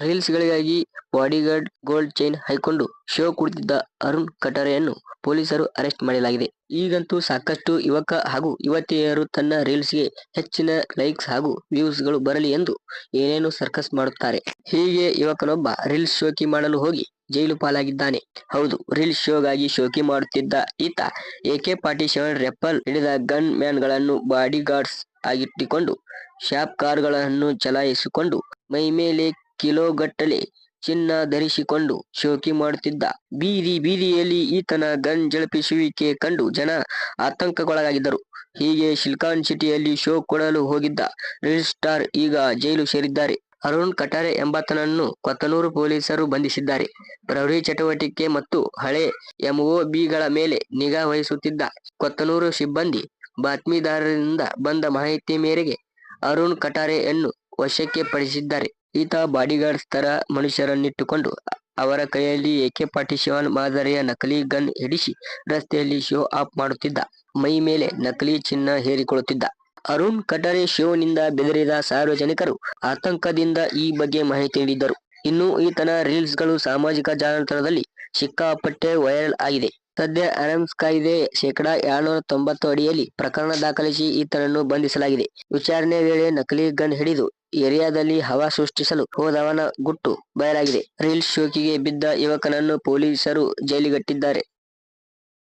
ರೀಲ್ಸ್ಗಳಿಗಾಗಿ bodyguard gold chain ಹಾಯ್ಕೊಂಡು show ಕುಡಿದಿದ್ದ ಅರುಣ್ ಕಟಾರೆಯನ್ನು ಪೊಲೀಸರು ಅರೆಸ್ಟ್ ಮಾಡಲಾಗಿದೆ. ಈಗಂತೂ ಸಾಕಷ್ಟು ಯುವಕ ಹಾಗೂ ಯುವತಿಯರು ತನ್ನ ರೀಲ್ಸ್ಗೆ ಹೆಚ್ಚಿನ ಲೈಕ್ಸ್ ಹಾಗೂ ವ್ಯೂಸ್ಗಳು ಬರಲಿ ಎಂದು ಏನೇನು ಸರ್ಕಸ್ ಮಾಡುತ್ತಾರೆ. ಹೀಗೆ ಯುವಕನೊಬ್ಬ ರೀಲ್ಸ್ ಶೋಕಿ ಮಾಡಲು ಹೋಗಿ ಜೈಲು ಪಾಲಾಗಿದ್ದಾನೆ. ಹೌದು, ರೀಲ್ಸ್ ಶೋಗಾಗಿ ಶೋಕಿ ಮಾಡುತ್ತಿದ್ದ ಈತ ಎಕೆ ಫಾರ್ಟಿ ಸೆವೆನ್ ರೆಪ್ಪಲ್ ಹಿಡಿದ ಗನ್ ಮ್ಯಾನ್ಗಳನ್ನು ಬಾಡಿ ಗಾರ್ಡ್ಸ್ ಆಗಿಟ್ಟುಕೊಂಡು, ಶಾಪ್ ಕಾರುಗಳನ್ನು ಚಲಾಯಿಸಿಕೊಂಡು ಮೈಮೇಲೆ ಕಿಲೋಗಟ್ಟಲೆ ಚಿನ್ನ ಧರಿಸಿಕೊಂಡು ಶೋಕಿ ಮಾಡುತ್ತಿದ್ದ. ಬೀದಿ ಬೀದಿಯಲ್ಲಿ ಈತನ ಗನ್ ಜಳಪಿಸುವಿಕೆ ಕಂಡು ಜನ ಆತಂಕಗೊಳಗಾಗಿದ್ದರು ಹೀಗೆ ಶಿಲ್ಕಾನ್ ಸಿಟಿಯಲ್ಲಿ ಶೋ ಕೊಡಲು ಹೋಗಿದ್ದ ರಿಜಿಸ್ಟಾರ್ ಸ್ಟಾರ್ ಈಗ ಜೈಲು ಸೇರಿದ್ದಾರೆ. ಅರುಣ್ ಕಟಾರೆ ಎಂಬಾತನನ್ನು ಕೊತ್ತನೂರು ಪೊಲೀಸರು ಬಂಧಿಸಿದ್ದಾರೆ. ಪ್ರೌಢಿ ಚಟುವಟಿಕೆ ಮತ್ತು ಹಳೆ ಎಂಒಬಿಗಳ ಮೇಲೆ ನಿಗಾ ವಹಿಸುತ್ತಿದ್ದ ಕೊತ್ತನೂರು ಸಿಬ್ಬಂದಿ ಬಾತ್ಮೀದಾರರಿಂದ ಬಂದ ಮಾಹಿತಿ ಮೇರೆಗೆ ಅರುಣ್ ಕಟಾರೆಯನ್ನು ವಶಕ್ಕೆ ಪಡಿಸಿದ್ದಾರೆ. ಈತ ಬಾಡಿಗಾರ್ಡ್ಸ್ ತರ ಮನುಷ್ಯರನ್ನಿಟ್ಟುಕೊಂಡು ಅವರ ಕೈಯಲ್ಲಿ ಎಕೆ ಪಾಟಿ ಶಿವನ್ ಮಾದರಿಯ ನಕಲಿ ಗನ್ ಹಿಡಿಸಿ ರಸ್ತೆಯಲ್ಲಿ ಶೋ ಆಫ್ ಮಾಡುತ್ತಿದ್ದ. ಮೈ ಮೇಲೆ ನಕಲಿ ಚಿನ್ನ ಹೇರಿಕೊಳ್ಳುತ್ತಿದ್ದ. ಅರುಣ್ ಕಟರೆ ಶೋನಿಂದ ಬೆದರಿದ ಸಾರ್ವಜನಿಕರು ಆತಂಕದಿಂದ ಈ ಬಗ್ಗೆ ಮಾಹಿತಿ ನೀಡಿದ್ದರು. ಇನ್ನು ಈತನ ರೀಲ್ಸ್ಗಳು ಸಾಮಾಜಿಕ ಜಾಲತಾಣದಲ್ಲಿ ಸಿಕ್ಕಾಪಟ್ಟೆ ವೈರಲ್ ಆಗಿದೆ. ಸದ್ಯ ಆರ್ಮ್ಸ್ ಕಾಯ್ದೆ ಶೇಕಡಾ ಏಳ್ನೂರ ತೊಂಬತ್ತು ಅಡಿಯಲ್ಲಿ ಪ್ರಕರಣ ದಾಖಲಿಸಿ ಈತನನ್ನು ಬಂಧಿಸಲಾಗಿದೆ. ವಿಚಾರಣೆ ವೇಳೆ ನಕಲಿ ಗನ್ ಹಿಡಿದು ಏರಿಯಾದಲ್ಲಿ ಹವಾ ಸೃಷ್ಟಿಸಲು ಹೋದವನ ಗುಟ್ಟು ಬಯಲಾಗಿದೆ. ರೀಲ್ಸ್ ಶೋಕಿಗೆ ಬಿದ್ದ ಯುವಕನನ್ನು ಪೊಲೀಸರು ಜೈಲಿಗಟ್ಟಿದ್ದಾರೆ.